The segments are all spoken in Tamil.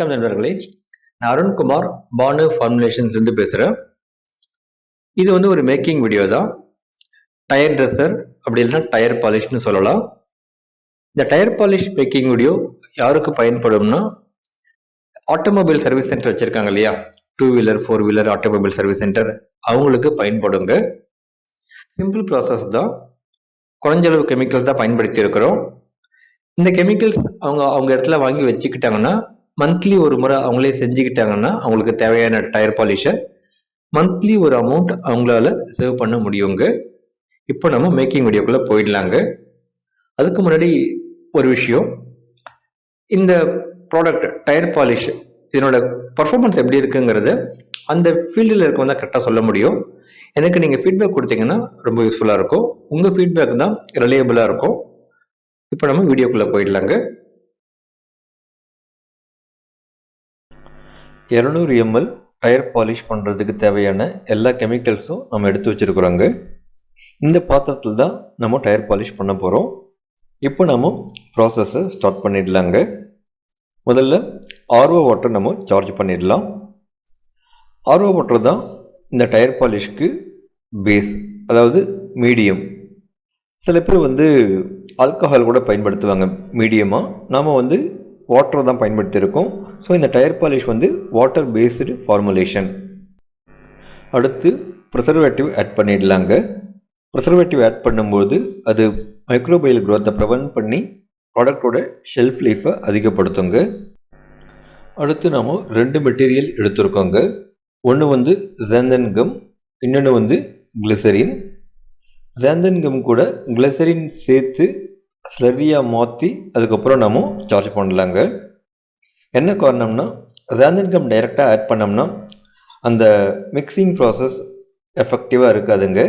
வணக்கம் நண்பர்களே. நான் அருண்குமார் பானு ஃபார்முலேஷன்ஸ்லேருந்து பேசுகிறேன் இது வந்து ஒரு மேக்கிங் வீடியோ தான். டயர் ட்ரெஸ்ஸர் அப்படி இல்லைன்னா டயர் பாலிஷ்னு சொல்லலாம். இந்த டயர் பாலிஷ் மேக்கிங் வீடியோ யாருக்கு பயன்படும்னா ஆட்டோமொபைல் சர்வீஸ் சென்டர் வச்சுருக்காங்க இல்லையா? Two wheeler four wheeler automobile service centre அவங்களுக்கு பயன்படுங்க. சிம்பிள் ப்ராசஸ் தான். குறைஞ்ச அளவு கெமிக்கல்ஸ் தான் பயன்படுத்தி இருக்கிறோம். இந்த கெமிக்கல்ஸ் அவங்க அவங்க இடத்துல வாங்கி வச்சுக்கிட்டாங்கன்னா மந்த்லி ஒரு முறை அவங்களே செஞ்சுக்கிட்டாங்கன்னா அவங்களுக்கு தேவையான டயர் பாலிஷை மந்த்லி ஒரு அமௌண்ட் அவங்களால சேவ் பண்ண முடியுங்க. இப்போ நம்ம மேக்கிங் வீடியோக்குள்ளே போயிடலாங்க. அதுக்கு முன்னாடி ஒரு விஷயம். இந்த ப்ராடக்ட் டயர் பாலிஷ் இதனோட பர்ஃபார்மன்ஸ் எப்படி இருக்குங்கிறத அந்த ஃபீல்டில் இருக்கவங்க தான் கரெக்டாக சொல்ல முடியும். எனக்கு நீங்கள் ஃபீட்பேக் கொடுத்தீங்கன்னா ரொம்ப யூஸ்ஃபுல்லாக இருக்கும். உங்கள் ஃபீட்பேக் தான் ரிலையபிளாக இருக்கும். இப்போ நம்ம வீடியோக்குள்ளே போயிடலாங்க. இரநூறு எம்எல் டயர் பாலிஷ் பண்ணுறதுக்கு தேவையான எல்லா கெமிக்கல்ஸும் நம்ம எடுத்து வச்சுருக்குறோங்க. இந்த பாத்திரத்தில் தான் நம்ம டயர் பாலிஷ் பண்ண போகிறோம் இப்போ நம்ம ப்ராசஸை ஸ்டார்ட் பண்ணிடலாங்க. முதல்ல ஆர்ஓ வாட்டர் நம்ம சார்ஜ் பண்ணிடலாம். ஆர்ஓ வாட்டர் தான் இந்த டயர் பாலிஷ்க்கு பேஸ் அதாவது மீடியம் சில பேர் வந்து ஆல்கஹால் கூட பயன்படுத்துவாங்க. மீடியமாக நாம் வந்து வாட்டர் தான் பயன்படுத்தியிருக்கோம். ஸோ இந்த டயர் பாலிஷ் வந்து வாட்டர் பேஸ்டு ஃபார்முலேஷன் அடுத்து ப்ரிசர்வேட்டிவ் ஆட் பண்ணிடலாங்க. ப்ரிசர்வேட்டிவ் ஆட் பண்ணும்போது அது மைக்ரோபயல் க்ரோத்தை ப்ரிவென்ட் பண்ணி ப்ராடக்டோட ஷெல்ஃப் லைஃப்பை அதிகப்படுத்துங்க. அடுத்து நாம் ரெண்டு மெட்டீரியல் எடுத்திருக்கோங்க. ஒன்று வந்து ஜேந்தன் கம் இன்னொன்று வந்து கிளிசரின் ஜேந்தன் கம் கூட கிளிசரின் சேர்த்து ஸ்லரியாக மாற்றி அதுக்கப்புறம் நாம் சார்ஜ் பண்ணலாங்க. என்ன காரணம்னா ஜேந்தன் டைரெக்டாக ஆட் பண்ணோம்னா அந்த மிக்சிங் ப்ராசஸ் எஃபெக்டிவாக இருக்காதுங்க.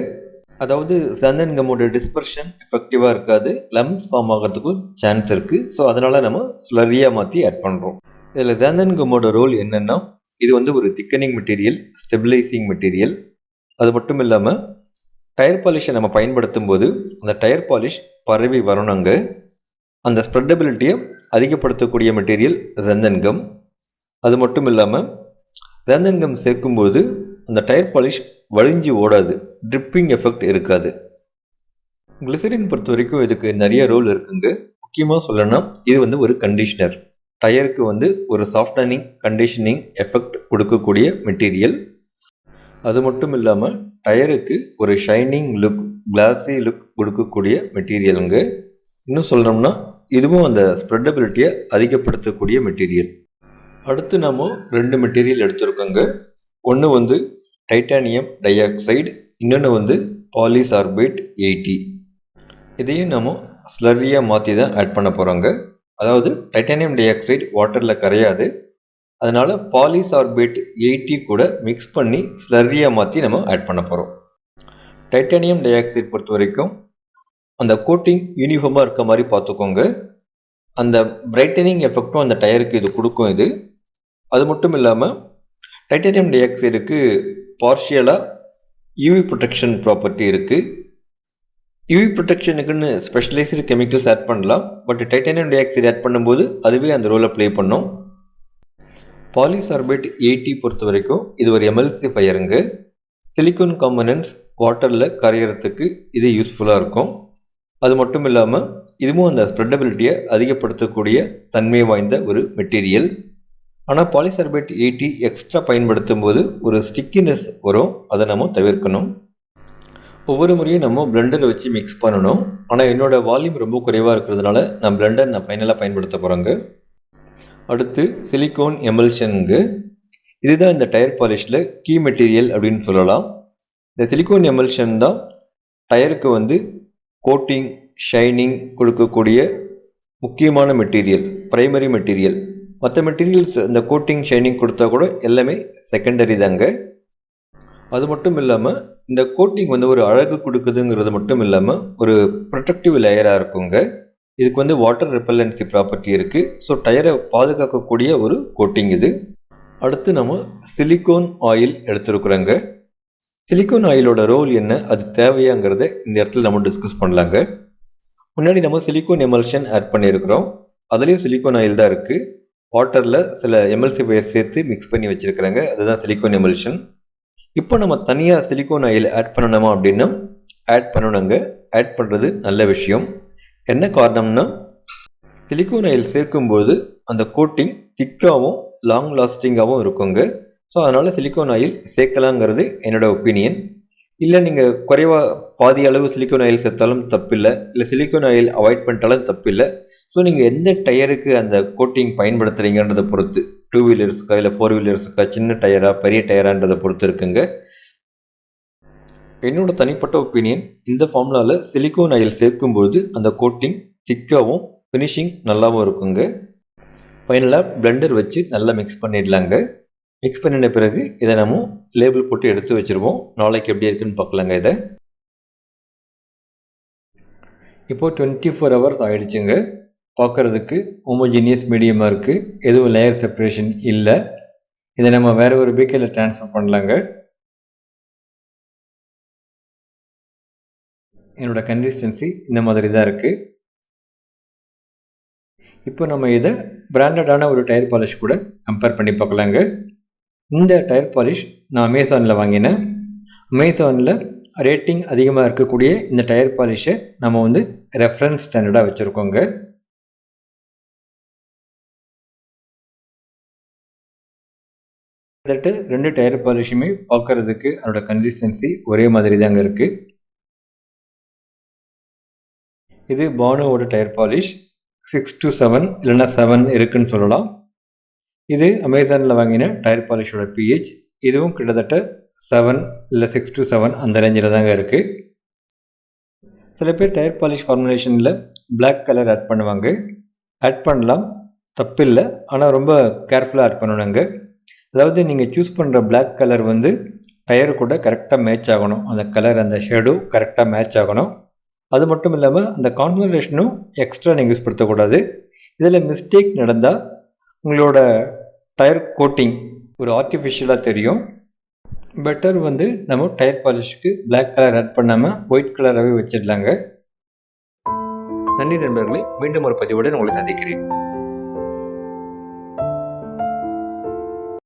அதாவது சந்தன்கமோட டிஸ்பர்ஷன் எஃபெக்டிவாக இருக்காது. லம்ஸ் ஃபார்ம் ஆகிறதுக்கும் சான்ஸ் இருக்குது ஸோ அதனால் நம்ம ஸ்லரியாக மாற்றி ஆட் பண்ணுறோம் இதில் சந்தன்கமோட ரோல் என்னென்னா இது வந்து ஒரு திக்கனிங் மெட்டீரியல் ஸ்டெபிலைசிங் மெட்டீரியல் அது மட்டும் இல்லாமல் டயர் பாலிஷை நம்ம பயன்படுத்தும் போது அந்த டயர் பாலிஷ் பரவி வரணுங்க. அந்த ஸ்ப்ரெட்டபிலிட்டியை அதிகப்படுத்தக்கூடிய மெட்டீரியல் ரந்தன்கம் அது மட்டும் இல்லாமல் ரந்தன்கம் சேர்க்கும்போது அந்த டயர் பாலிஷ் வழிஞ்சு ஓடாது. ட்ரிப்பிங் எஃபெக்ட் இருக்காது. கிளிசரின் பொறுத்த வரைக்கும் இதுக்கு நிறைய ரோல் இருக்குங்க. முக்கியமாக சொல்லணும்னா இது வந்து ஒரு கண்டிஷ்னர் டயருக்கு வந்து ஒரு சாஃப்டனிங் கண்டிஷனிங் எஃபெக்ட் கொடுக்கக்கூடிய மெட்டீரியல் அது மட்டும் இல்லாமல் டயருக்கு ஒரு ஷைனிங் லுக் கிளாஸி லுக் கொடுக்கக்கூடிய மெட்டீரியலுங்க இன்னும் சொல்லணும்னா இதுவும் அந்த ஸ்ப்ரெட்டபிலிட்டியை அதிகப்படுத்தக்கூடிய மெட்டீரியல் அடுத்து நம்ம ரெண்டு மெட்டீரியல் எடுத்திருக்கோங்க. ஒன்று வந்து டைட்டானியம் டை ஆக்சைடு இன்னொன்று வந்து பாலிசார்பேட் எயிட்டி இதையும் நம்ம ஸ்லரியாக மாற்றி தான் ஆட் பண்ண போகிறோங்க அதாவது டைட்டானியம் டை ஆக்சைடு வாட்டரில் கரையாது. அதனால் பாலிசார்பேட் எயிட்டி கூட மிக்ஸ் பண்ணி ஸ்லரியாக மாற்றி நம்ம ஆட் பண்ண போகிறோம் டைட்டானியம் டை ஆக்சைடு பொறுத்த வரைக்கும் அந்த கோட்டிங் யூனிஃபார்மாக இருக்க மாதிரி பார்த்துக்கோங்க. அந்த பிரைட்டனிங் எஃபெக்டும் அந்த டயருக்கு இது கொடுக்கும் இது. அது மட்டும் இல்லாமல் டைட்டானியம் டை ஆக்சைடுக்கு பார்ஷியலாக யூவி ப்ரொடெக்ஷன் ப்ராப்பர்ட்டி இருக்குது யூவி ப்ரொடெக்ஷனுக்குன்னு ஸ்பெஷலைஸ்டு கெமிக்கல்ஸ் ஆட் பண்ணலாம். But titanium di oxide add பண்ணும்போது அதுவே அந்த ரோலை ப்ளே பண்ணும். பாலிசார்பேட் எயிட்டி பொறுத்த வரைக்கும் இது ஒரு எம்எல்சி ஃபயருங்க சிலிக்கோன் காம்பனன்ட்ஸ் வாட்டரில் கரையிறதுக்கு இது யூஸ்ஃபுல்லாக இருக்கும். அது மட்டும் இல்லாமல் இதுவும் அந்த ஸ்ப்ரெட்டபிலிட்டியை அதிகப்படுத்தக்கூடிய தன்மை வாய்ந்த ஒரு மெட்டீரியல் ஆனால் பாலிசர்பேட் எயிட்டி எக்ஸ்ட்ரா பயன்படுத்தும் போது ஒரு ஸ்டிக்கினஸ் வரும். அதை நம்ம தவிர்க்கணும். ஒவ்வொரு முறையும் நம்ம பிளெண்டரை வச்சு மிக்ஸ் பண்ணணும். ஆனால் என்னோடய வால்யூம் ரொம்ப குறைவாக இருக்கிறதுனால நான் பிளெண்டர் நான் ஃபைனலாக பயன்படுத்த போகிறேங்க அடுத்து சிலிக்கோன் எமல்ஷனுங்கு இதுதான் இந்த டயர் பாலிஷில் கீ மெட்டீரியல் அப்படின்னு சொல்லலாம். இந்த சிலிக்கோன் எமல்ஷன் தான் டயருக்கு வந்து கோட்டிங் ஷைனிங் கொடுக்கக்கூடிய முக்கியமான மெட்டீரியல் ப்ரைமரி மெட்டீரியல் மற்ற மெட்டீரியல்ஸ் இந்த கோட்டிங் ஷைனிங் கொடுத்தா கூட எல்லாமே செகண்டரி தாங்க. அது மட்டும் இல்லாமல் இந்த கோட்டிங் வந்து ஒரு அழகு கொடுக்குதுங்கிறது மட்டும் இல்லாமல் ஒரு ப்ரொடெக்டிவ் லேயராக இருக்குங்க. இதுக்கு வந்து வாட்டர் ரிப்பல்லன்சி ப்ராப்பர்ட்டி இருக்குது ஸோ டயரை பாதுகாக்கக்கூடிய ஒரு கோட்டிங் இது. அடுத்து நம்ம சிலிக்கோன் ஆயில் எடுத்துருக்குறோங்க. சிலிக்கோன் ஆயிலோட ரோல் என்ன? அது தேவையாங்கிறத இந்த இடத்துல நம்ம டிஸ்கஸ் பண்ணலாங்க. முன்னாடி நம்ம சிலிக்கோன் எமல்ஷன் ஆட் பண்ணியிருக்கிறோம். அதுலேயும் சிலிக்கோன் ஆயில் தான் இருக்குது வாட்டரில் சில எம்எல்சிஃபையர் சேர்த்து மிக்ஸ் பண்ணி வச்சுருக்கிறாங்க. அதுதான் சிலிக்கோன் எமல்ஷன் இப்போ நம்ம தனியாக சிலிக்கோன் ஆயில் ஆட் பண்ணணுமா அப்படின்னா ஆட் பண்ணணுங்க. ஆட் பண்ணுறது நல்ல விஷயம். என்ன காரணம்னா சிலிக்கோன் ஆயில் சேர்க்கும்போது அந்த கோட்டிங் திக்காகவும் லாங் லாஸ்டிங்காகவும் இருக்குங்க. ஸோ அதனால் சிலிக்கோன் ஆயில் சேர்க்கலாங்கிறது என்னோடய ஒப்பீனியன் இல்லை நீங்கள் குறைவாக பாதி அளவு சிலிக்கோன் ஆயில் சேர்த்தாலும் தப்பில்லை. இல்லை சிலிக்கோன் ஆயில் அவாய்ட் பண்ணிட்டாலும் தப்பில்லை. ஸோ நீங்கள் எந்த டயருக்கு அந்த கோட்டிங் பயன்படுத்துகிறீங்கன்றதை பொறுத்து டூ வீலர்ஸுக்கா இல்லை ஃபோர் வீலர்ஸுக்கா சின்ன டயரா பெரிய டயரான்றதை பொறுத்து இருக்குங்க. என்னோட தனிப்பட்ட ஒப்பீனியன் இந்த ஃபார்முலாவில் சிலிக்கோன் ஆயில் சேர்க்கும்போது அந்த கோட்டிங் திக்காகவும் ஃபினிஷிங் நல்லாவும் இருக்குங்க. ஃபைனலாக பிளெண்டர் வச்சு நல்லா மிக்ஸ் பண்ணிடலாங்க. மிக்ஸ் பண்ணின பிறகு இதை நம்ம லேபிள் போட்டு எடுத்து வச்சுருவோம். நாளைக்கு எப்படி இருக்குன்னு பார்க்கலாங்க இதை. இப்போது டுவெண்ட்டி ஃபோர் ஹவர்ஸ் ஆகிடுச்சுங்க பார்க்குறதுக்கு ஹோமோஜீனியஸ் மீடியமாக இருக்குது எதுவும் லேயர் செப்பரேஷன் இல்லை. இதை நம்ம வேறு ஒரு பீக்கையில் ட்ரான்ஸ்ஃபர் பண்ணலாங்க. என்னோடய கன்சிஸ்டன்சி இந்த மாதிரி தான் இருக்குது இப்போ நம்ம இதை பிராண்டடான ஒரு டயர் பாலிஷ் கூட கம்பேர் பண்ணி பார்க்கலாங்க. இந்த டயர் பாலிஷ் நான் அமேசானில் வாங்கினேன் அமேசானில் ரேட்டிங் அதிகமாக இருக்கக்கூடிய இந்த டயர் பாலிஷை நம்ம வந்து ரெஃபரன்ஸ் ஸ்டாண்டர்டாக வச்சுருக்கோங்க. கிட்டத்தட்ட ரெண்டு டயர் பாலிஷுமே பார்க்கறதுக்கு அதோட கன்சிஸ்டன்சி ஒரே மாதிரி தாங்க இருக்குது இது பானுவோட tyre polish six to seven இல்லைன்னா செவன் இருக்குன்னு சொல்லலாம். இது அமேசானில் வாங்கின டயர் பாலிஷோட பிஹெச் இதுவும் கிட்டத்தட்ட செவன் இல்லை சிக்ஸ் டு செவன் அந்த ரேஞ்சில் தாங்க இருக்குது சில பேர் டயர் பாலிஷ் ஃபார்முலேஷனில் பிளாக் கலர் ஆட் பண்ணுவாங்க. ஆட் பண்ணலாம். தப்பில்லை. ஆனால் ரொம்ப கேர்ஃபுல்லாக ஆட் பண்ணணுங்க. அதாவது நீங்கள் சூஸ் பண்ணுற பிளாக் கலர் வந்து டயர் கூட கரெக்டாக மேட்ச் ஆகணும். அந்த கலர் அந்த ஷேடும் கரெக்டாக மேட்ச் ஆகணும். அது மட்டும் இல்லாமல் அந்த கான்சன்ட்ரேஷனும் எக்ஸ்ட்ரா நீங்கள் யூஸ் படுத்தக்கூடாது. இதில் மிஸ்டேக் நடந்தால் உங்களோட டயர் கோட்டிங் ஒரு ஆர்டிஃபிஷியலாக தெரியும். பெட்டர் வந்து நம்ம டயர் பாலிஷுக்கு பிளாக் கலர் ஆட் பண்ணாமல் ஒயிட் கலராகவே வச்சிடலாங்க. நன்றி நண்பர்களே மீண்டும் ஒரு பதிவுடன் உங்களை சந்திக்கிறேன்.